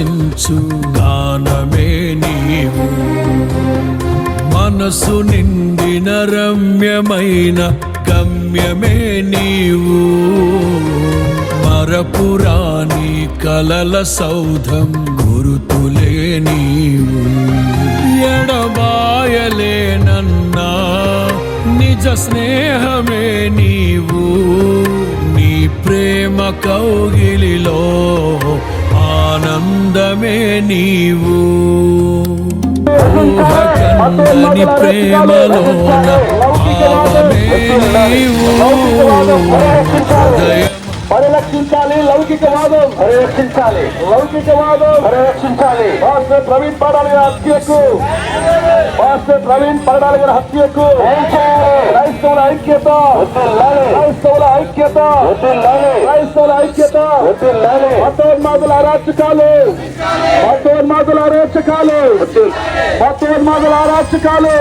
పరవశించు గానమే నీవు. మనసు నిండిన రమ్యమైన గమ్యమే నీవు. మరపురాణి కలల సౌధం గురుతులే నీవు. ఎడబాయలేనన్నా నిజ స్నేహమే నీవు. నీ ప్రేమ కౌగిలిలో ఆనందమే నీవు. ఊహకందని ప్రేమలోన భావమే నీవు. హృదయం పరిరక్షించాలి లౌకికవాదం. పరిరక్షించాలి లౌకికవాదం. పరిరక్షించాలి మాస్టర్ ప్రవీణ్ పడాలి హత్యకు. మాస్టర్ ప్రవీణ్ పడాలి గారి హత్యకు. క్రైస్తవుల ఐక్యత. క్రైస్తవుల ఐక్యత. క్రైస్తవుల ఐక్యత. మతోన్మాదుల అరాచకాలు. మతోన్మాదుల అరాచకాలు. మతోన్మాదుల అరాచకాలు.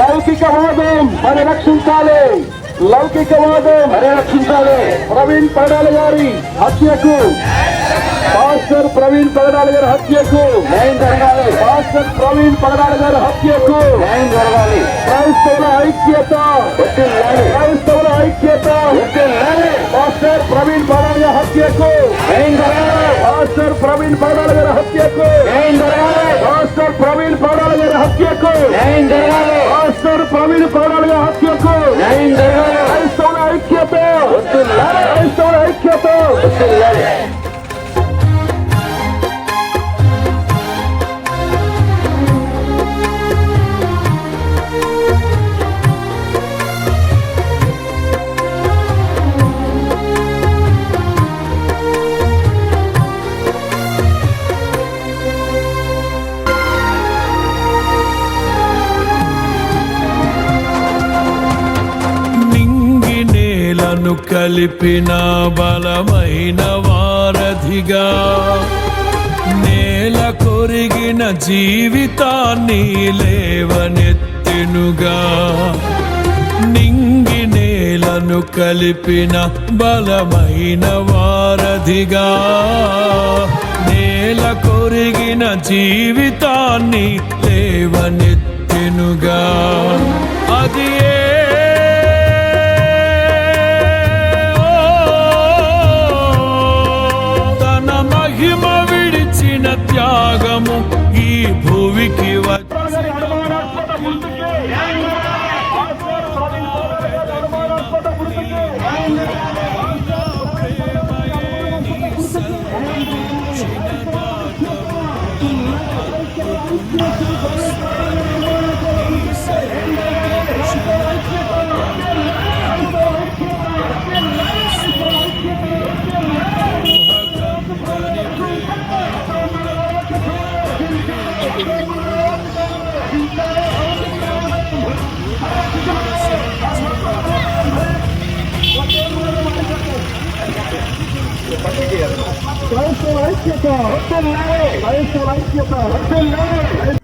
లౌకికవాదం. పరిరక్షించాలి లౌకికవాదం పరిరక్షించాలి ప్రవీణ్ పడాలి గారి హత్యకు. మాస్టర్ ప్రవీణ్ పగడాలి గారి హత్యకు. న్యాయం జరగాలి? మాస్టర్ ప్రవీణ్ పగడాలి గారి హత్యకు. న్యాయం జరగాలి? క్రైస్తవుల ఐక్యత. క్రైస్తవుల ఐక్యత. మాస్టర్ ప్రవీణ్ పగడాలి గారి హత్యకు. న్యాయం జరగాలి? మాస్టర్ ప్రవీణ్ పగడాలి గారి హత్యకు న్యాయం జరగాలి మాస్టర్ ప్రవీణ్ పగడాలి గారి హత్యకు న్యాయం జరగాలి మాస్టర్ ప్రవీణ్ పగడాలి గారి హత్యకు న్యాయం జరగాలి క్రైస్తవుల ఐక్యత క్రైస్తవుల ఐక్యత నేలను కలిపిన బలమైన వారధిగా. నేల కొరిగిన జీవితాన్ని లేవనెత్తినుగా. నింగి నేలను కలిపిన బలమైన వారధిగా. నేల కొరిగిన జీవితాన్ని లేవనెత్తెనుగా. త్యాగము ఈ భూమికి Thank you. ఐక్యత క్రైస్తవ ఐక్యత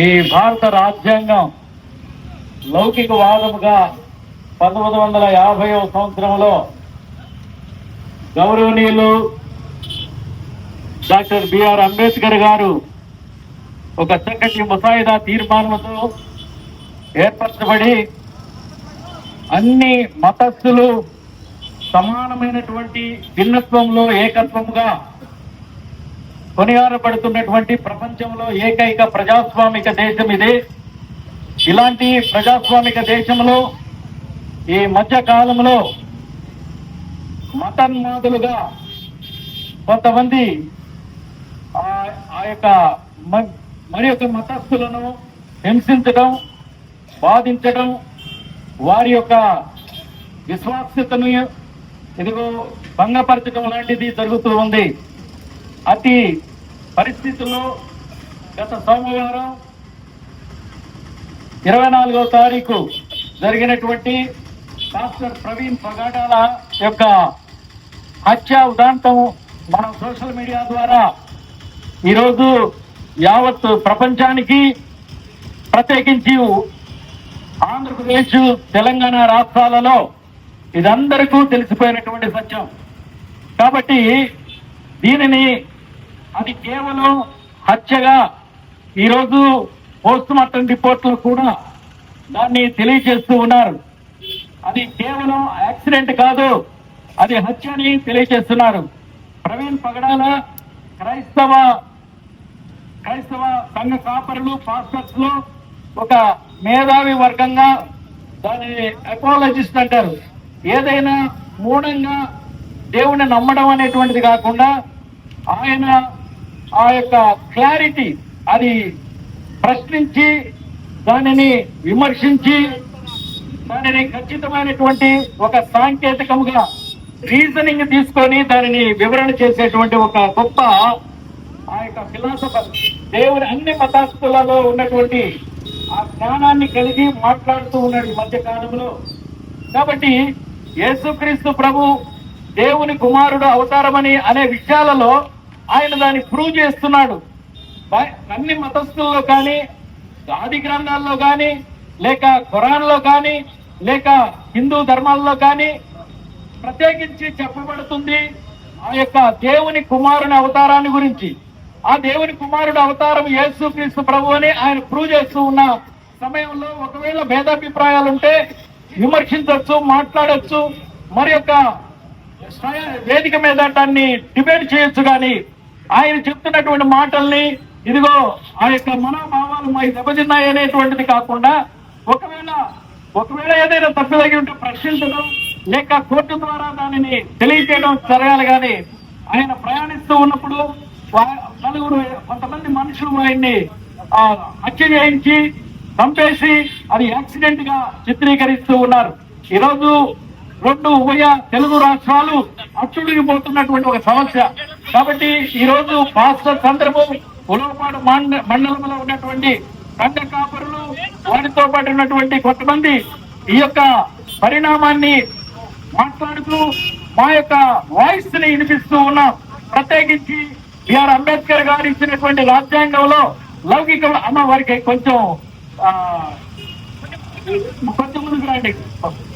ఈ భారత రాజ్యాంగం లౌకికవాదముగా పంతొమ్మిది వందల యాభైవ సంవత్సరంలో గౌరవనీయులు డాక్టర్ బిఆర్ అంబేద్కర్ గారు ఒక చక్కటి ముసాయిదా తీర్మానంతో ఏర్పరచబడి అన్ని మతస్థులు సమానమైనటువంటి భిన్నత్వంలో ఏకత్వముగా కొనియాడబడుతున్నటువంటి ప్రపంచంలో ఏకైక ప్రజాస్వామిక దేశం ఇది. ఇలాంటి ప్రజాస్వామిక దేశంలో ఈ మధ్య కాలంలో మతన్మాదులుగా కొంతమంది ఆ- ఆ యొక్క మ- మరి యొక్క మతస్థులను హింసించడం బాధించడం వారి యొక్క విశ్వాస్యతను ఇదిగో భంగపరచడం లాంటిది జరుగుతూ ఉంది. అతి పరిస్థితుల్లో గత సోమవారం ఇరవై నాలుగవ తారీఖు జరిగినటువంటి డాక్టర్ ప్రవీణ్ పగాడాల యొక్క హత్య ఉదాంతం మనం సోషల్ మీడియా ద్వారా ఈరోజు యావత్ ప్రపంచానికి ప్రత్యేకించి ఆంధ్రప్రదేశ్ తెలంగాణ రాష్ట్రాలలో ఇదందరికీ తెలిసిపోయినటువంటి సత్యం. కాబట్టి దీనిని అది కేవలం హత్యగా ఈరోజు పోస్ట్ మార్టం రిపోర్ట్లు కూడా దాన్ని తెలియజేస్తూ ఉన్నారు. అది కేవలం యాక్సిడెంట్ కాదు అది హత్య అని తెలియజేస్తున్నారు. ప్రవీణ్ పగడాల క్రైస్తవ క్రైస్తవ సంఘ కాపరులు పాస్టర్స్లో ఒక మేధావి వర్గంగా దాని అపాలజిస్ట్ అంటారు. ఏదైనా మూఢంగా దేవుణ్ణి నమ్మడం అనేటువంటిది కాకుండా ఆయన ఆ యొక్క క్లారిటీ అది ప్రశ్నించి దానిని విమర్శించి దానిని ఖచ్చితమైనటువంటి ఒక సాంకేతికముగా రీజనింగ్ తీసుకొని దానిని వివరణ చేసేటువంటి ఒక గొప్ప ఆ యొక్క ఫిలాసఫర్ దేవుని అన్ని మతాస్థులలో ఉన్నటువంటి ఆ జ్ఞానాన్ని కలిగి మాట్లాడుతూ ఉన్నాడు ఈ మధ్య కాలంలో. కాబట్టి యేసుక్రీస్తు ప్రభు దేవుని కుమారుడు అవతారమని అనే విషయాలలో ఆయన దాన్ని ప్రూవ్ చేస్తున్నాడు. అన్ని మతస్థుల్లో కానీ ఆది గ్రంథాల్లో కానీ లేక ఖురాన్లో కానీ లేక హిందూ ధర్మాల్లో కానీ ప్రత్యేకించి చెప్పబడుతుంది ఆ యొక్క దేవుని కుమారుని అవతారాన్ని గురించి. ఆ దేవుని కుమారుడు అవతారం యేసు క్రీస్తు ప్రభు అని ఆయన ప్రూవ్ చేస్తూ ఉన్న సమయంలో ఒకవేళ భేదాభిప్రాయాలు ఉంటే విమర్శించవచ్చు మాట్లాడచ్చు. మరి యొక్క స్వయ- వేదిక మీద దాన్ని డిబేట్ చేయొచ్చు కానీ ఆయన చెప్తున్నటువంటి మాటల్ని ఇదిగో ఆ యొక్క మనోభావాలు మా దెబ్బతిన్నాయి అనేటువంటిది కాకుండా ఒకవేళ ఒకవేళ ఏదైనా తప్పు తగి ఉంటే ప్రశ్నించడం లేక కోర్టు ద్వారా దానిని తెలియజేయడం జరగాలి కానీ ఆయన ప్రయాణిస్తూ ఉన్నప్పుడు వా- నలుగురు కొంతమంది మనుషులు ఆయన్ని హత్య చేయించి చంపేసి అది యాక్సిడెంట్గా చిత్రీకరిస్తూ ఉన్నారు. ఈరోజు రెండు ఉభయ తెలుగు రాష్ట్రాలు అచ్చుడిగిపోతున్నటువంటి ఒక సమస్య. కాబట్టి ఈ రోజు పాస్టర్ ఉలవపాడు మండలంలో ఉన్నటువంటి కండ కాపరులు వారితో పాటు ఉన్నటువంటి కొంతమంది ఈ యొక్క పరిణామాన్ని మాట్లాడుతూ మా యొక్క వాయిస్ని వినిపిస్తూ ఉన్నాం. ప్రత్యేకించి బిఆర్ అంబేద్కర్ గారు ఇచ్చినటువంటి రాజ్యాంగంలో లౌకిక అమ్మ వారికి కొంచెం ఆ, కొంచెం ముందుకు రండి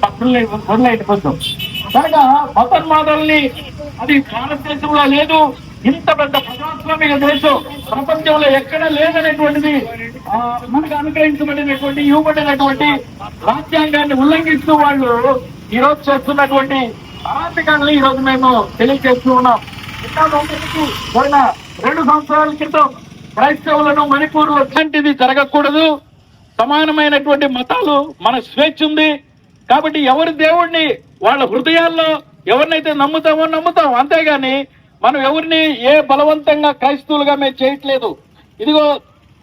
పక్కన వదిలేయండి కొంచెం. కనుక మతన్మాదాలని అది భారతదేశంలో లేదు. ఇంత పెద్ద ప్రజాస్వామిక దేశం ప్రపంచంలో ఎక్కడ లేదనేటువంటిది మనకు అనుగ్రహించబడినటువంటి ఇవ్వబడినటువంటి రాజ్యాంగాన్ని ఉల్లంఘిస్తూ వాళ్ళు ఈ రోజు చేస్తున్నటువంటి అరాచకాన్ని ఈ రోజు మేము తెలియజేస్తూ ఉన్నాం. పోయిన రెండు సంవత్సరాల క్రితం క్రైస్తవులను మణిపూర్లో ఇలాంటిది జరగకూడదు? సమానమైనటువంటి మతాలు మన స్వేచ్ఛ ఉంది. కాబట్టి ఎవరి దేవుణ్ణి వాళ్ళ హృదయాల్లో ఎవరినైతే నమ్ముతామో నమ్ముతాం. అంతేగాని మనం ఎవరిని ఏ బలవంతంగా క్రైస్తవులుగా మేము చేయట్లేదు. ఇదిగో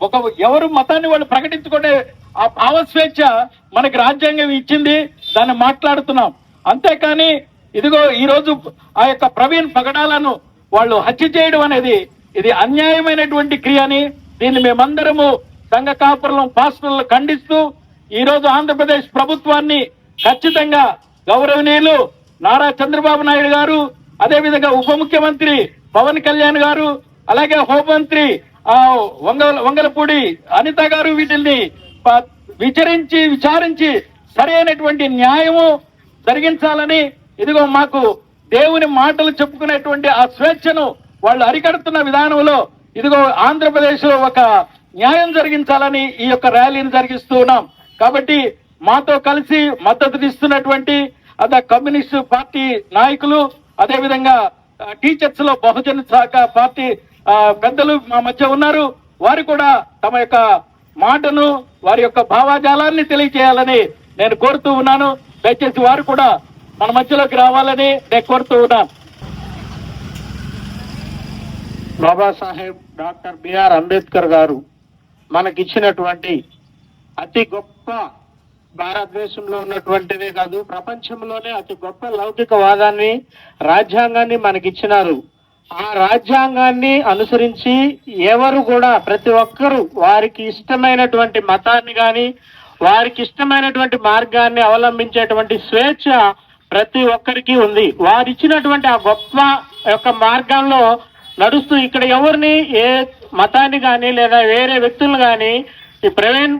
ఒక ఎవరు మతాన్ని వాళ్ళు ప్రకటించుకునే ఆ భావ స్వేచ్ఛ మనకి రాజ్యాంగం ఇచ్చింది. దాన్ని మాట్లాడుతున్నాం. అంతేకాని ఇదిగో ఈరోజు ఆ యొక్క ప్రవీణ్ పగడాలను వాళ్ళు హత్య చేయడం అనేది ఇది అన్యాయమైనటువంటి క్రియ అని దీన్ని మేమందరము సంఘ కాపురం పాస్టర్లు ఖండిస్తూ ఈ రోజు ఆంధ్రప్రదేశ్ ప్రభుత్వాన్ని ఖచ్చితంగా గౌరవనీయులు నారా చంద్రబాబు నాయుడు గారు అదేవిధంగా ఉప ముఖ్యమంత్రి పవన్ కళ్యాణ్ గారు అలాగే హోంమంత్రి ఆ, వంగ వంగలపూడి అనిత గారు వీటిని విచరించి విచారించి విచారించి సరైనటువంటి న్యాయము జరిగించాలని ఇదిగో మాకు దేవుని మాటలు చెప్పుకునేటువంటి ఆ స్వేచ్ఛను వాళ్ళు అరికడుతున్న విధానంలో ఇదిగో ఆంధ్రప్రదేశ్లో ఒక న్యాయం జరిగించాలని ఈ యొక్క ర్యాలీని జరిగిస్తూ ఉన్నాం. కాబట్టి మాతో కలిసి మద్దతునిస్తున్నటువంటి అద కమ్యూనిస్ట్ పార్టీ నాయకులు అదేవిధంగా టీచర్స్లో బహుజన శాఖ పార్టీ పెద్దలు మా మధ్య ఉన్నారు. వారు కూడా తమ యొక్క మాటను వారి యొక్క భావాజాలాన్ని తెలియజేయాలని నేను కోరుతూ ఉన్నాను. దయచేసి వారు కూడా మన మధ్యలోకి రావాలని నేను కోరుతూ ఉన్నాను. బాబాసాహెబ్ డాక్టర్ బిఆర్ అంబేద్కర్ గారు మనకిచ్చినటువంటి అతి గొప్ప భారతదేశంలో ఉన్నటువంటిదే కాదు ప్రపంచంలోనే అతి గొప్ప లౌకికవాదాన్ని రాజ్యాంగాన్ని మనకిచ్చినారు. ఆ రాజ్యాంగాన్ని అనుసరించి ఎవరు కూడా ప్రతి ఒక్కరూ వారికి ఇష్టమైనటువంటి మతాన్ని కానీ వారికి ఇష్టమైనటువంటి మార్గాన్ని అవలంబించేటువంటి స్వేచ్ఛ ప్రతి ఒక్కరికి ఉంది. వారిచ్చినటువంటి ఆ గొప్ప యొక్క మార్గంలో నడుస్తూ ఇక్కడ ఎవరిని ఏ మతాన్ని కానీ లేదా వేరే వ్యక్తులను కానీ ఈ ప్రవీణ్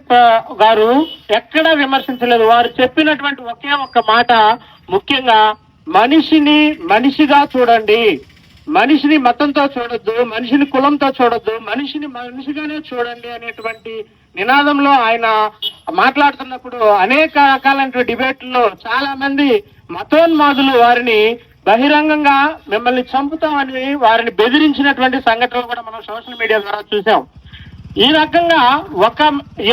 గారు ఎక్కడా విమర్శించలేదు. వారు చెప్పినటువంటి ఒకే ఒక్క మాట ముఖ్యంగా మనిషిని మనిషిగా చూడండి. మనిషిని మతంతో చూడొద్దు మనిషిని కులంతో చూడొద్దు మనిషిని మనిషిగానే చూడండి అనేటువంటి నినాదంలో ఆయన మాట్లాడుతున్నప్పుడు అనేక రకాలైన డిబేట్లో చాలా మంది మతోన్మాదులు వారిని బహిరంగంగా మిమ్మల్ని చంపుతామని వారిని బెదిరించినటువంటి సంఘటనలు కూడా మనం సోషల్ మీడియా ద్వారా చూసాం. ఈ రకంగా ఒక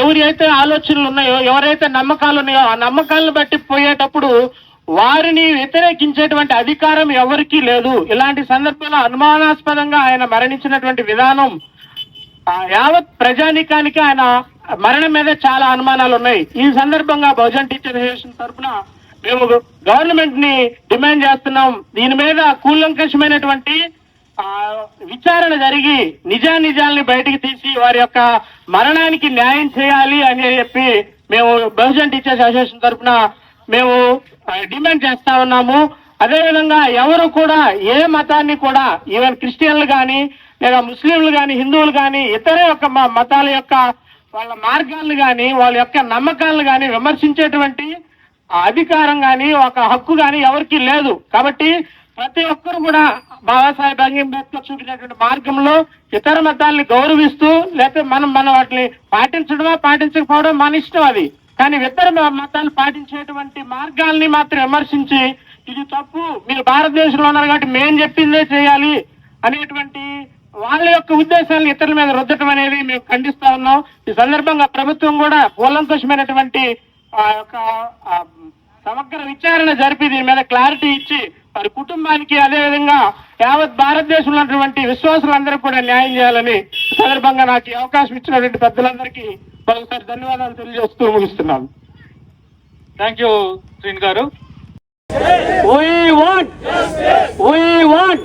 ఎవరైతే ఆలోచనలు ఉన్నాయో ఎవరైతే నమ్మకాలు ఉన్నాయో ఆ నమ్మకాలను బట్టి పోయేటప్పుడు వారిని వ్యతిరేకించేటువంటి అధికారం ఎవరికీ లేదు. ఇలాంటి సందర్భంలో అనుమానాస్పదంగా ఆయన మరణించినటువంటి విధానం యావత్ ప్రజానికానికి ఆయన మరణం మీద చాలా అనుమానాలు ఉన్నాయి. ఈ సందర్భంగా బహుజన్ టీచర్ అసోసియేషన్ తరఫున మేము గవర్నమెంట్ని డిమాండ్ చేస్తున్నాం. దీని మీద కూలంకషమైనటువంటి విచారణ జరిగి నిజానిజాల్ని బయటికి తీసి వారి యొక్క మరణానికి న్యాయం చేయాలి అని చెప్పి మేము బహుజన్ టీచర్స్ అసోసియేషన్ తరఫున మేము డిమాండ్ చేస్తా ఉన్నాము. అదేవిధంగా ఎవరు కూడా ఏ మతాన్ని కూడా ఈవెన్ క్రిస్టియన్లు కానీ లేదా ముస్లింలు కానీ హిందువులు కానీ ఇతర యొక్క మ- మతాల యొక్క వాళ్ళ మార్గాలను కానీ వాళ్ళ యొక్క నమ్మకాలను కానీ విమర్శించేటువంటి అధికారం కానీ ఒక హక్కు కానీ ఎవరికీ లేదు. కాబట్టి ప్రతి ఒక్కరు కూడా బాబాసాహెబ్ అంబేద్కర్ చూపినటువంటి మార్గంలో ఇతర మతాల్ని గౌరవిస్తూ లేకపోతే మనం మన వాటిని పాటించడమా పాటించకపోవడం మన ఇష్టం అది. కానీ ఇతర మతాలు పాటించేటువంటి మార్గాల్ని మాత్రం విమర్శించి ఇది తప్పు మీరు భారతదేశంలో ఉన్నారు కాబట్టి మేం చెప్పిందే చేయాలి అనేటువంటి వాళ్ళ యొక్క ఉద్దేశాలను ఇతరుల మీద రుద్దటం అనేది మేము ఖండిస్తా ఉన్నాం. ఈ సందర్భంగా ప్రభుత్వం కూడా కూలంకషమైనటువంటి ఆ యొక్క సమగ్ర విచారణ జరిపి దీని మీద క్లారిటీ ఇచ్చి వారి కుటుంబానికి అదే విధంగా యావత్ భారతదేశంలో ఉన్నటువంటి విశ్వాసులందరూ కూడా న్యాయం చేయాలని సందర్భంగా నాకు ఈ అవకాశం ఇచ్చినటువంటి పెద్దలందరికీ మరొకసారి ధన్యవాదాలు తెలియజేస్తూ ముగిస్తున్నాను. థ్యాంక్ యూ శ్రీన్ గారు. We want, we want,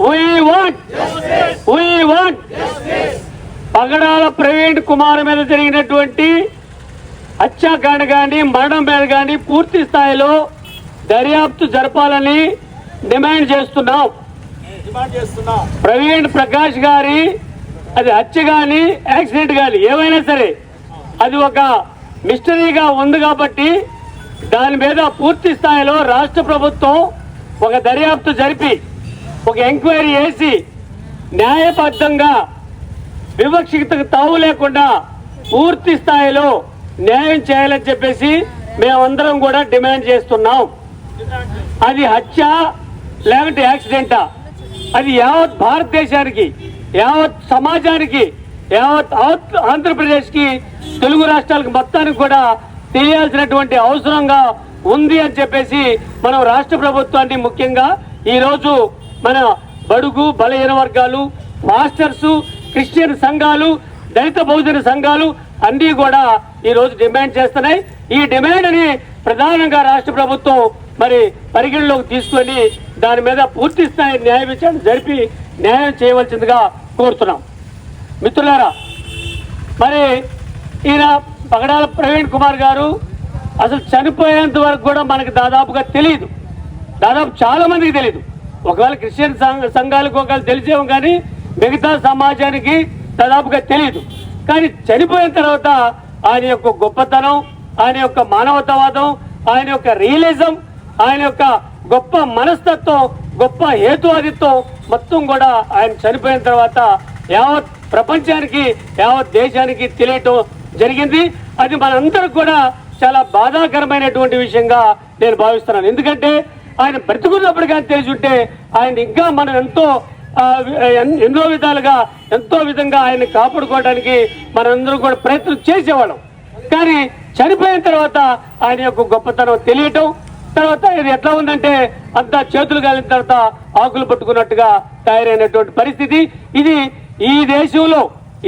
we want, we want. పగడాల ప్రవీణ్ కుమార్ మీద జరిగినటువంటి హత్యాకాండ కానీ మరణం మీద కానీ పూర్తి స్థాయిలో దర్యాప్తు జరపాలని డిమాండ్ చేస్తున్నాం. ప్రవీణ్ ప్రకాష్ గారి అది హత్య కానీ యాక్సిడెంట్ కానీ ఏమైనా సరే అది ఒక మిస్టరీగా ఉంది కాబట్టి దాని మీద పూర్తి స్థాయిలో రాష్ట్ర ప్రభుత్వం ఒక దర్యాప్తు జరిపి ఒక ఎంక్వైరీ చేసి న్యాయబద్ధంగా వివక్షతకు తావు లేకుండా పూర్తి స్థాయిలో న్యాయం చేయాలని చెప్పేసి మేమందరం కూడా డిమాండ్ చేస్తున్నాం. అది హత్య లేకుంటే యాక్సిడెంటా? అది యావత్ భారతదేశానికి యావత్ సమాజానికి యావత్ ఆంధ్రప్రదేశ్కి తెలుగు రాష్ట్రాలకు మొత్తానికి కూడా తెలియాల్సినటువంటి అవసరంగా ఉంది అని చెప్పేసి మనం రాష్ట్ర ప్రభుత్వాన్ని ముఖ్యంగా ఈరోజు మన బడుగు బలహీన వర్గాలు మాస్టర్స్ క్రిస్టియన్ సంఘాలు దళిత బహుజన సంఘాలు అన్ని కూడా ఈ రోజు డిమాండ్ చేస్తున్నాయి. ఈ డిమాండ్ని ప్రధానంగా రాష్ట్ర ప్రభుత్వం మరి పరిగణలోకి తీసుకొని దాని మీద పూర్తి స్థాయి న్యాయ విచారణ జరిపి న్యాయం చేయవలసిందిగా కోరుతున్నాం. మిత్రులారా మరి ఈయన పగడాల ప్రవీణ్ కుమార్ గారు అసలు చనిపోయేంత వరకు కూడా మనకు దాదాపుగా తెలియదు దాదాపు చాలా మందికి తెలియదు ఒకవేళ క్రిస్టియన్ సంఘాలకు ఒకవేళ తెలిసేమో కానీ మిగతా సమాజానికి దాదాపుగా తెలియదు కానీ చనిపోయిన తర్వాత ఆయన యొక్క గొప్పతనం ఆయన యొక్క మానవతావాదం ఆయన యొక్క రియలిజం ఆయన యొక్క గొప్ప మనస్తత్వం గొప్ప హేతువాదిత్వం మొత్తం కూడా ఆయన చనిపోయిన తర్వాత యావత్ ప్రపంచానికి యావత్ దేశానికి తెలియటం జరిగింది. అది మనందరికి కూడా చాలా బాధాకరమైనటువంటి విషయంగా నేను భావిస్తున్నాను. ఎందుకంటే ఆయన బ్రతుకున్నప్పుడు కానీ తెలిసి ఉంటే ఆయన ఇంకా మనం ఎంతో ఎన్నో విధాలుగా ఎంతో విధంగా ఆయన్ని కాపాడుకోవడానికి మనందరం కూడా ప్రయత్నం చేసేవాళ్ళం. కానీ చనిపోయిన తర్వాత ఆయన యొక్క గొప్పతనం తెలియటం తర్వాత ఇది ఎట్లా ఉందంటే అంతా చేతులు కాలిన తర్వాత ఆకులు పట్టుకున్నట్టుగా తయారైనటువంటి పరిస్థితి. ఇది ఈ దేశంలో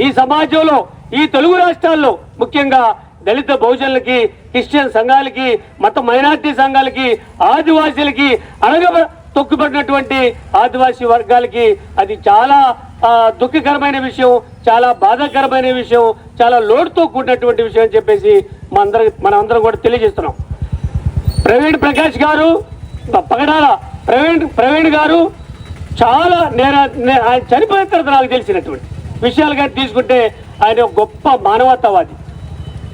ఈ సమాజంలో ఈ తెలుగు రాష్ట్రాల్లో ముఖ్యంగా దళిత బహుజనులకి క్రిస్టియన్ సంఘాలకి మత మైనార్టీ సంఘాలకి ఆదివాసీలకి అనగ తొక్కుపడినటువంటి ఆదివాసీ వర్గాలకి అది చాలా దుఃఖకరమైన విషయం చాలా బాధాకరమైన విషయం చాలా లోటుతో కూడినటువంటి విషయం అని చెప్పేసి మనందరం మనందరం కూడా తెలియజేస్తున్నాం. ప్రవీణ్ ప్రకాష్ గారు పగడాల ప్రవీణ్ ప్రవీణ్ గారు చాలా నేను ఆయన చనిపోయిన తర్వాత నాకు తెలిసినటువంటి విషయాలు కానీ తీసుకుంటే ఆయన గొప్ప మానవతావాది.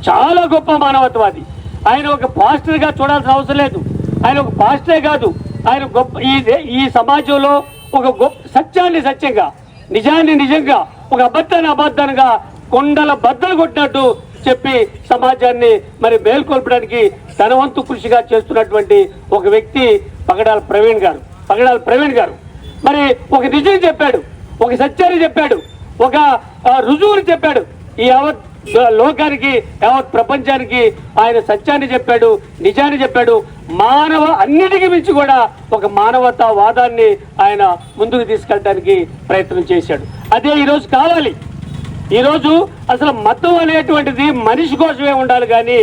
చాలా గొప్ప మానవత్వాది. ఆయన ఒక పాస్టర్గా చూడాల్సిన అవసరం లేదు. ఆయన ఒక పాస్టరే కాదు. ఆయన గొప్ప ఈ ఈ సమాజంలో ఒక గొప్ప సత్యాన్ని సత్యంగా నిజాన్ని నిజంగా ఒక అబద్ధాన్ని అబద్ధాలుగా కొండల బద్దలు కొట్టినట్టు చెప్పి సమాజాన్ని మరి మేల్కొల్పడానికి తన వంతు కృషిగా చేస్తున్నటువంటి ఒక వ్యక్తి పగడాల ప్రవీణ్ గారు. పగడాల ప్రవీణ్ గారు. మరి ఒక నిజం చెప్పాడు ఒక సత్యాన్ని చెప్పాడు ఒక రుజువుని చెప్పాడు. ఈ యావత్ లోకానికి యావత్ ప్రపంచానికి ఆయన సత్యాన్ని చెప్పాడు నిజాన్ని చెప్పాడు. మానవ అన్నిటికీ మించి కూడా ఒక మానవతా వాదాన్ని ఆయన ముందుకు తీసుకెళ్ళడానికి ప్రయత్నం చేశాడు. అదే ఈరోజు కావాలి. ఈరోజు అసలు మతం అనేటువంటిది మనిషి కోసమే ఉండాలి కానీ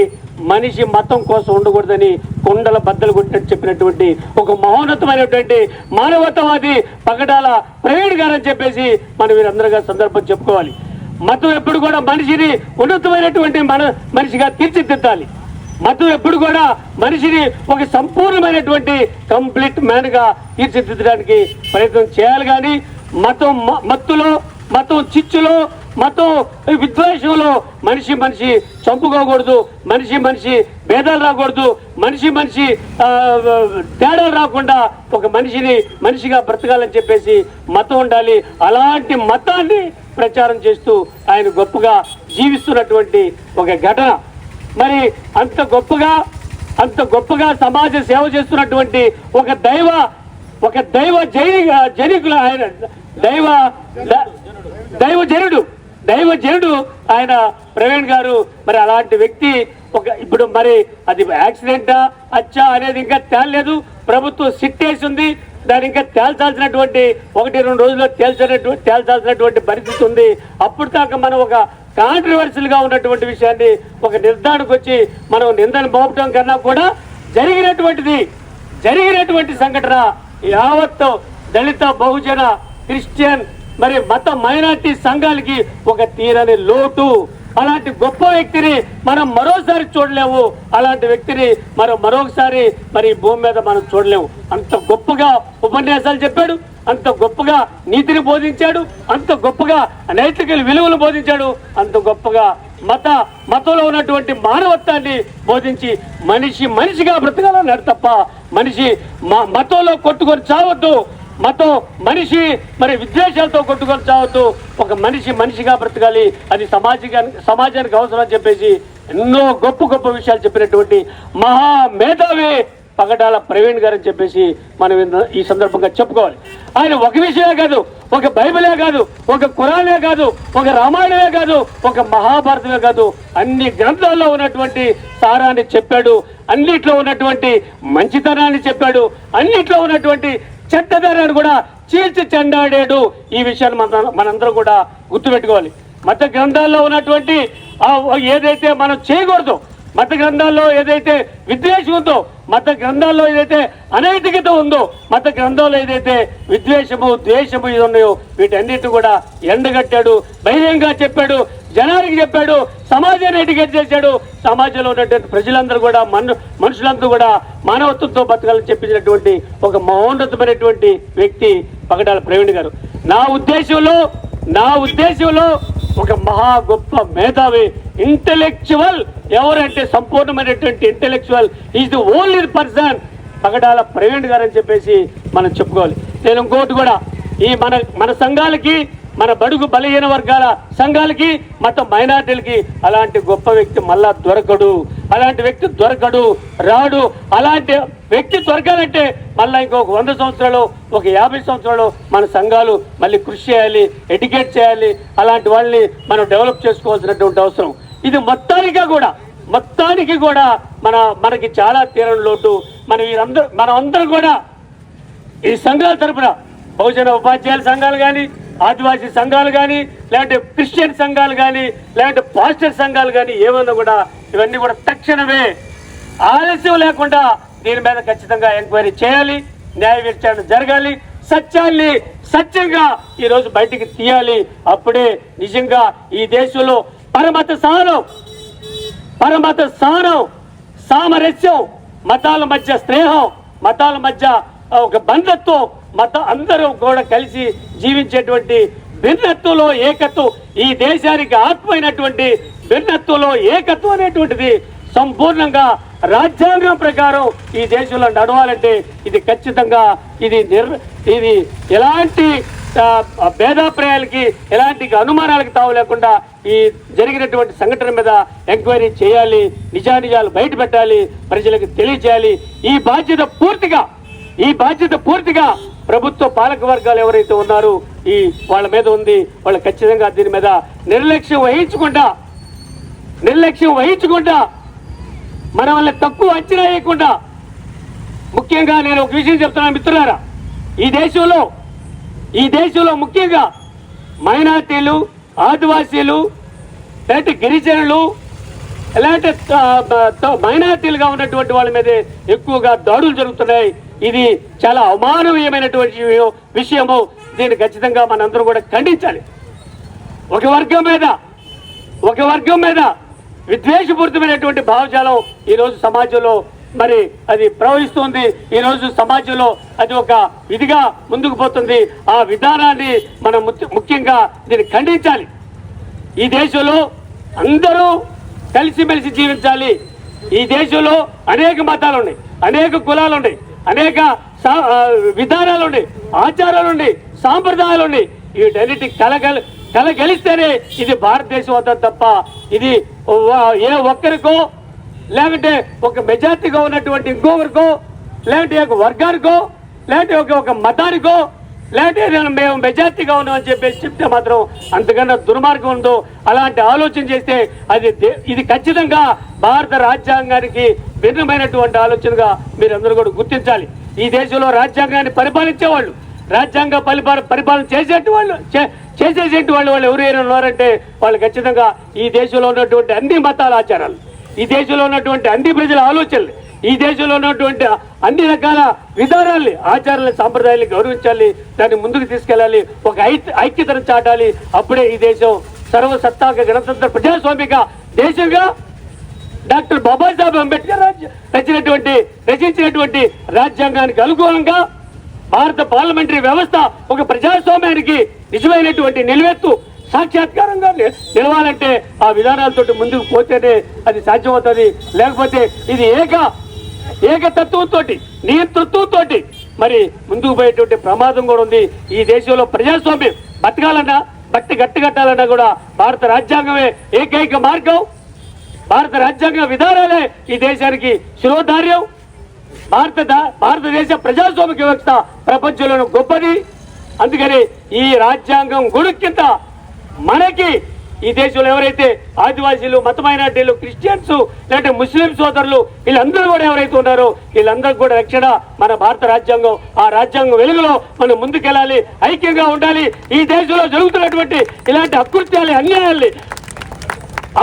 మనిషి మతం కోసం ఉండకూడదని కొండల బద్దలు కొట్టినట్టు చెప్పినటువంటి ఒక మహోన్నతమైనటువంటి మానవతావాది పగడాల ప్రవీణ్ గారని చెప్పేసి మనం వీరందరిగా సందర్భం చెప్పుకోవాలి. మతం ఎప్పుడు కూడా మనిషిని ఉన్నతమైనటువంటి మన మనిషిగా తీర్చిదిద్దాలి. మతం ఎప్పుడు కూడా మనిషిని ఒక సంపూర్ణమైనటువంటి కంప్లీట్ మ్యాన్గా తీర్చిదిద్దడానికి ప్రయత్నం చేయాలి కానీ మతం మత్తులో మతం చిచ్చులో మతం విద్వేషంలో మనిషి మనిషి చంపుకోకూడదు మనిషి మనిషి భేదాలు రాకూడదు మనిషి మనిషి తేడాలు రాకుండా ఒక మనిషిని మనిషిగా బ్రతకాలని చెప్పేసి మతం ఉండాలి. అలాంటి మతాన్ని ప్రచారం చేస్తూ ఆయన గొప్పగా జీవిస్తున్నటువంటి ఒక ఘటన. మరి అంత గొప్పగా అంత గొప్పగా సమాజ సేవ చేస్తున్నటువంటి ఒక దైవ ఒక దైవ జైని జనికులు ఆయన దైవ దైవ జనుడు దైవ జనుడు ఆయన ప్రవీణ్ గారు. మరి అలాంటి వ్యక్తి ఒక ఇప్పుడు మరి అది యాక్సిడెంటా అచ్చా అనేది ఇంకా తేలలేదు. ప్రభుత్వం సిట్టేసింది. దాని ఇంకా తేల్చాల్సినటువంటి ఒకటి రెండు రోజుల్లో తేల్చినటువంటి తేల్చాల్సినటువంటి పరిస్థితి ఉంది. అప్పుడు దాకా మనం ఒక కాంట్రవర్సిల్గా ఉన్నటువంటి విషయాన్ని ఒక నిర్ధారణకు వచ్చి మనం నిందను మోపటం కన్నా కూడా జరిగినటువంటిది జరిగినటువంటి సంఘటన యావత్తు దళిత బహుజన క్రిస్టియన్ మరి మత మైనార్టీ సంఘాలకి ఒక తీరని లోటు. అలాంటి గొప్ప వ్యక్తిని మనం మరోసారి చూడలేము అలాంటి వ్యక్తిని మనం మరొకసారి మరి భూమి మీద మనం చూడలేము అంత గొప్పగా ఉపన్యాసాలు చెప్పాడు. అంత గొప్పగా నీతిని బోధించాడు. అంత గొప్పగా నైతిక విలువలు బోధించాడు. అంత గొప్పగా మత మతంలో ఉన్నటువంటి మానవత్వాన్ని బోధించి మనిషి మనిషిగా బ్రతకాలన్నాడు తప్ప మనిషి మా మతంలో కొట్టుకొని చావద్దు. మతం మనిషి మరి విద్వేషాలతో కొట్టుకొని చావద్దు. ఒక మనిషి మనిషిగా బ్రతకాలి. అది సమాజానికి సమాజానికి అవసరం అని చెప్పేసి ఎన్నో గొప్ప గొప్ప విషయాలు చెప్పినటువంటి మహా మేధావి పగడాల ప్రవీణ్ గారు అని చెప్పేసి మనం ఈ సందర్భంగా చెప్పుకోవాలి. ఆయన ఒక విషయమే కాదు ఒక బైబిలే కాదు ఒక కురానే కాదు ఒక రామాయణమే కాదు ఒక మహాభారతమే కాదు. అన్ని గ్రంథాల్లో ఉన్నటువంటి సారాన్ని చెప్పాడు. అన్నిట్లో ఉన్నటువంటి మంచితనాన్ని చెప్పాడు. అన్నిట్లో ఉన్నటువంటి చెడ్డదారాన్ని కూడా చీల్చి చెండాడాడు. ఈ విషయాన్ని మన మనందరం కూడా గుర్తుపెట్టుకోవాలి. మత గ్రంథాల్లో ఉన్నటువంటి ఏదైతే మనం చేయకూడదు మత గ్రంథాల్లో ఏదైతే విద్వేషం ఉందో మత గ్రంథాల్లో ఏదైతే అనైతికత ఉందో మత గ్రంథాల్లో ఏదైతే విద్వేషము ద్వేషము ఇది ఉన్నాయో వీటన్నిటి కూడా ఎండగట్టాడు బహిరంగంగా చెప్పాడు జనానికి చెప్పాడు సమాజాన్ని ఎడ్యుకేట్ చేశాడు. సమాజంలో ఉన్నటువంటి ప్రజలందరూ కూడా మను మనుషులందరూ కూడా మానవత్వంతో బతకాలని చెప్పించినటువంటి ఒక మహోన్నతమైనటువంటి వ్యక్తి పగడాల ప్రవీణ్ గారు. నా ఉద్దేశంలో నా ఉద్దేశంలో ఒక మహా గొప్ప మేధావి ఇంటెలెక్చువల్ ఎవరంటే సంపూర్ణమైనటువంటి intellectual is the only person Pagadala Praveen garu అని చెప్పేసి మనం చెప్పుకోవాలి. నేను ఇంకోటి కూడా ఈ మన మన సంఘాలకి మన బడుగు బలహీన వర్గాల సంఘాలకి మత మైనార్టీలకి అలాంటి గొప్ప వ్యక్తి మళ్ళా దొరకడు. అలాంటి వ్యక్తి దొరకడు రాడు. అలాంటి వ్యక్తి దొరకాలంటే మళ్ళీ ఇంకొక వంద సంవత్సరాలు ఒక యాభై సంవత్సరాలు మన సంఘాలు మళ్ళీ కృషి చేయాలి ఎడ్యుకేట్ చేయాలి. అలాంటి వాళ్ళని మనం డెవలప్ చేసుకోవాల్సినటువంటి అవసరం. ఇది మొత్తానిగా కూడా మొత్తానికి కూడా మన మనకి చాలా తీరని లోటు. మనం వీరందరూ మనం అందరం కూడా ఈ సంఘాల తరపున బహుజన ఉపాధ్యాయుల సంఘాలు కానీ ఆదివాసీ సంఘాలు కానీ లేదంటే క్రిస్టియన్ సంఘాలు కానీ లేదంటే పాస్టర్ సంఘాలు కానీ ఏమన్నా కూడా ఇవన్నీ కూడా తక్షణమే ఆలస్యం లేకుండా దీని మీద ఖచ్చితంగా ఎంక్వైరీ చేయాలి న్యాయ విచారణ జరగాలి సత్యాన్ని సత్యంగా ఈరోజు బయటికి తీయాలి. అప్పుడే నిజంగా ఈ దేశంలో పరమత సహనం పరమత సహనం సామరస్యం మతాల మధ్య స్నేహం మతాల మధ్య ఒక బంధత్వం మత అందరూ కూడా కలిసి జీవించేటువంటి భిన్నత్వంలో ఏకత్వం ఈ దేశానికి ఆత్మైనటువంటి భిన్నత్వంలో ఏకత్వం అనేటువంటిది సంపూర్ణంగా రాజ్యాంగం ప్రకారం ఈ దేశంలో నడవాలంటే ఇది ఖచ్చితంగా ఇది నిర్ ఇది ఎలాంటి భేదాప్రాయాలకి ఎలాంటి అనుమానాలకు తావు లేకుండా ఈ జరిగినటువంటి సంఘటన మీద ఎంక్వైరీ చేయాలి నిజానిజాలు బయట పెట్టాలి ప్రజలకు తెలియజేయాలి. ఈ బాధ్యత పూర్తిగా ఈ బాధ్యత పూర్తిగా ప్రభుత్వ పాలక వర్గాలు ఎవరైతే ఉన్నారో ఈ వాళ్ళ మీద ఉంది. వాళ్ళు ఖచ్చితంగా దీని మీద నిర్లక్ష్యం వహించకుండా నిర్లక్ష్యం వహించకుండా మన వల్ల తక్కువ అంచనా వేయకుండా ముఖ్యంగా నేను ఒక విషయం చెప్తున్నాను మిత్రులారా. ఈ దేశంలో ఈ దేశంలో ముఖ్యంగా మైనార్టీలు ఆదివాసీలు లేదంటే గిరిజనులు ఇలాంటి మైనార్టీలుగా ఉన్నటువంటి వాళ్ళ మీదే ఎక్కువగా దాడులు జరుగుతున్నాయి. ఇది చాలా అమానవీయమైనటువంటి విషయము. దీన్ని ఖచ్చితంగా మనందరం కూడా ఖండించాలి. ఒక వర్గం మీద ఒక వర్గం మీద విద్వేషపూరితమైనటువంటి భావజాలం ఈరోజు సమాజంలో మరి అది ప్రవహిస్తుంది. ఈ రోజు సమాజంలో అది ఒక విధిగా ముందుకు పోతుంది. ఆ విధానాన్ని మనం ముఖ్యంగా దీన్ని ఖండించాలి. ఈ దేశంలో అందరూ కలిసిమెలిసి జీవించాలి. ఈ దేశంలో అనేక మతాలు ఉన్నాయి అనేక కులాలు ఉన్నాయి అనేక సా- విధానాలు ఉన్నాయి ఆచారాలు ఉన్నాయి సాంప్రదాయాలు ఉన్నాయి వీటన్నిటి కలగల కలగలిస్తేనే ఇది భారతదేశం అవుతుంది తప్ప ఇది ఏ ఒక్కరికో లేకుంటే ఒక మెజార్టీగా ఉన్నటువంటి ఇంకో ఇంకొకరికో లేకుంటే ఒక వర్గానికో లేదంటే ఒక ఒక మతానికో లేకపోతే నేను మేము మెజార్టీగా ఉన్నామని చెప్పేసి చెప్తే మాత్రం అంతకన్నా దుర్మార్గం ఉందో అలాంటి ఆలోచన చేస్తే అది దే- ఇది ఖచ్చితంగా భారత రాజ్యాంగానికి భిన్నమైనటువంటి ఆలోచనగా మీరందరూ కూడా గుర్తించాలి. ఈ దేశంలో రాజ్యాంగాన్ని పరిపాలించేవాళ్ళు రాజ్యాంగ పరిపాలన పరిపాలన చేసేటి వాళ్ళు చే- చేసేసేటి వాళ్ళు వాళ్ళు ఎవరైనా ఉన్నారంటే వాళ్ళు ఖచ్చితంగా ఈ దేశంలో ఉన్నటువంటి అన్ని మతాల ఆచారాలు. ఈ దేశంలో ఉన్నటువంటి అన్ని ప్రజల ఆలోచనలు ఈ దేశంలో ఉన్నటువంటి అన్ని రకాల విధానాల్ని ఆచారాలని సాంప్రదాయాల్ని గౌరవించాలి దాన్ని ముందుకు తీసుకెళ్ళాలి ఒక ఐ- ఐక్యతను చాటాలి. అప్పుడే ఈ దేశం సర్వసత్తాక గణతంత్ర ప్రజాస్వామిక దేశంగా డాక్టర్ బాబాసాహెబ్ అంబేద్కర్ రాజ్య- రచించినటువంటి రచించినటువంటి రాజ్యాంగానికి అనుకూలంగా భారత పార్లమెంటరీ వ్యవస్థ ఒక ప్రజాస్వామ్యానికి నిజమైనటువంటి నిలువెత్తు సాక్షాత్కారంగా నిలవాలంటే ఆ విధానాలతో ముందుకు పోతేనే అది సాధ్యమవుతుంది. లేకపోతే ఇది ఏక ఏకతత్వంతో నియంతృత్వంతో మరి ముందుకు పోయేటువంటి ప్రమాదం కూడా ఉంది. ఈ దేశంలో ప్రజాస్వామ్యం బతకాలన్నా బట్టి గట్టుకట్టాలన్నా కూడా భారత రాజ్యాంగమే ఏకైక మార్గం. భారత రాజ్యాంగ విధానాలే ఈ దేశానికి శిరోధార్యం. భారత భారతదేశ ప్రజాస్వామిక వ్యవస్థ ప్రపంచంలోని గొప్పది. అందుకని ఈ రాజ్యాంగం గుడి కింద మనకి ఈ దేశంలో ఎవరైతే ఆదివాసీలు మత మైనార్టీలు క్రిస్టియన్స్ లేదంటే ముస్లిం సోదరులు వీళ్ళందరూ కూడా ఎవరైతే ఉన్నారో వీళ్ళందరూ కూడా రక్షణ మన భారత రాజ్యాంగం ఆ రాజ్యాంగం వెలుగులో మనం ముందుకెళ్ళాలి ఐక్యంగా ఉండాలి. ఈ దేశంలో జరుగుతున్నటువంటి ఇలాంటి అకృత్యాలు అన్యాయాల్ని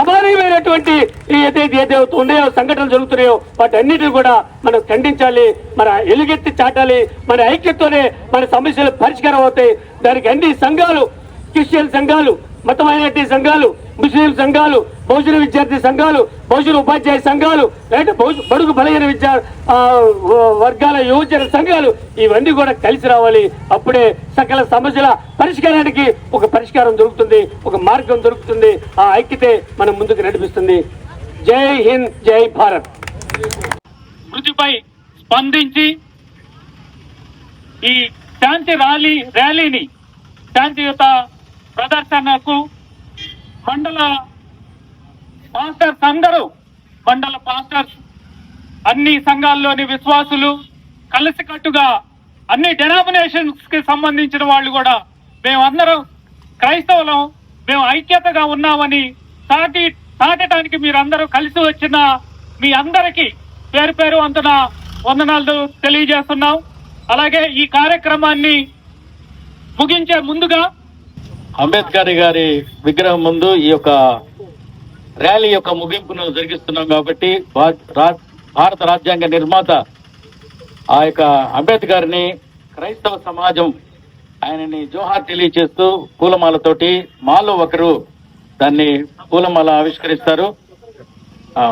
అమానీయమైనటువంటి ఏదైతే ఏదైతే ఉన్నాయో సంఘటనలు జరుగుతున్నాయో వాటి అన్నిటిని కూడా మనం ఖండించాలి మన ఎలుగెత్తి చాటాలి మన ఐక్యతతోనే మన సమస్యలు పరిష్కారం అవుతాయి. దానికి అన్ని సంఘాలు క్రిస్టియన్ సంఘాలు మత మైనార్టీ సంఘాలు ముస్లిం సంఘాలు బహుజన విద్యార్థి సంఘాలు బహుజన ఉపాధ్యాయ సంఘాలు లేదంటే బహుజ బడుగు బలహీన విద్యా వర్గాల యువజన సంఘాలు ఇవన్నీ కూడా కలిసి రావాలి. అప్పుడే సకల సమస్యల పరిష్కారానికి ఒక పరిష్కారం దొరుకుతుంది ఒక మార్గం దొరుకుతుంది. ఆ ఐక్యతే మనం ముందుకు నడిపిస్తుంది. జై హింద్ జై భారత్. మృతిపై స్పందించి ఈ శాంతి ర్యాలీ ర్యాలీని శాంతియుత ప్రదర్శనకు మండల పాస్టర్స్ అందరూ మండల పాస్టర్స్ అన్ని సంఘాల్లోని విశ్వాసులు కలిసికట్టుగా అన్ని డెనామినేషన్స్కి సంబంధించిన వాళ్ళు కూడా మేమందరం క్రైస్తవులం మేము ఐక్యతగా ఉన్నామని సాటి సాటడానికి మీరందరూ కలిసి వచ్చిన మీ అందరికీ పేరు పేరు వంతున వందనాలు తెలియజేస్తున్నాం. అలాగే ఈ కార్యక్రమాన్ని ముగించే ముందుగా అంబేద్కర్ గారి విగ్రహం ముందు ఈ యొక్క ర్యాలీ యొక్క ముగింపును జరిగిస్తున్నాం కాబట్టి భా- రా- భారత రాజ్యాంగ నిర్మాత ఆ యొక్క అంబేద్కర్ని క్రైస్తవ సమాజం ఆయనని జోహార్ తెలియచేస్తూ పూలమాలతోటి మాలో ఒకరు దాన్ని పూలమాల ఆవిష్కరిస్తారు. ఆ,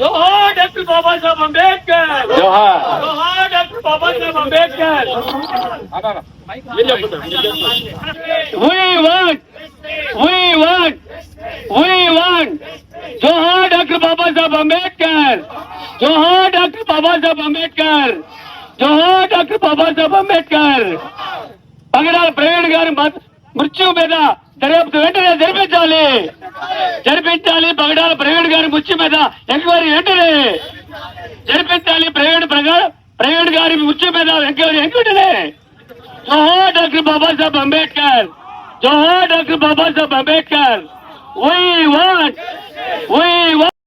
జోహార్ డాక్టర్ బాబాసాహెబ్ అంబేద్కర్ జోహార్ జోహార్ doctor Babasaheb Ambedkar We want, we want, we want. Johar Dr. Baba Sahib Ambedkar. Johar Dr. Baba Sahib Ambedkar. Johar Dr. Baba Sahib Ambedkar. Pagadala Praveen గారి మత- మృత్యు మీద దర్యాప్తు వెంటనే జరిపించాలి. జరిపించాలి. పగడాల ప్రవీణ్ గారి మృత్యు మీద ఎంక్వైరీ వెంటనే. జరిపించాలి ప్రవీణ్ ప్రగా- ప్రవీణ్ గారి మృత్యు మీద ఎంక్వైరీ వెంటనే. జోహార్ doctor Babasaheb Ambedkar. Johar doctor Babasaheb Ambedkar. We want we want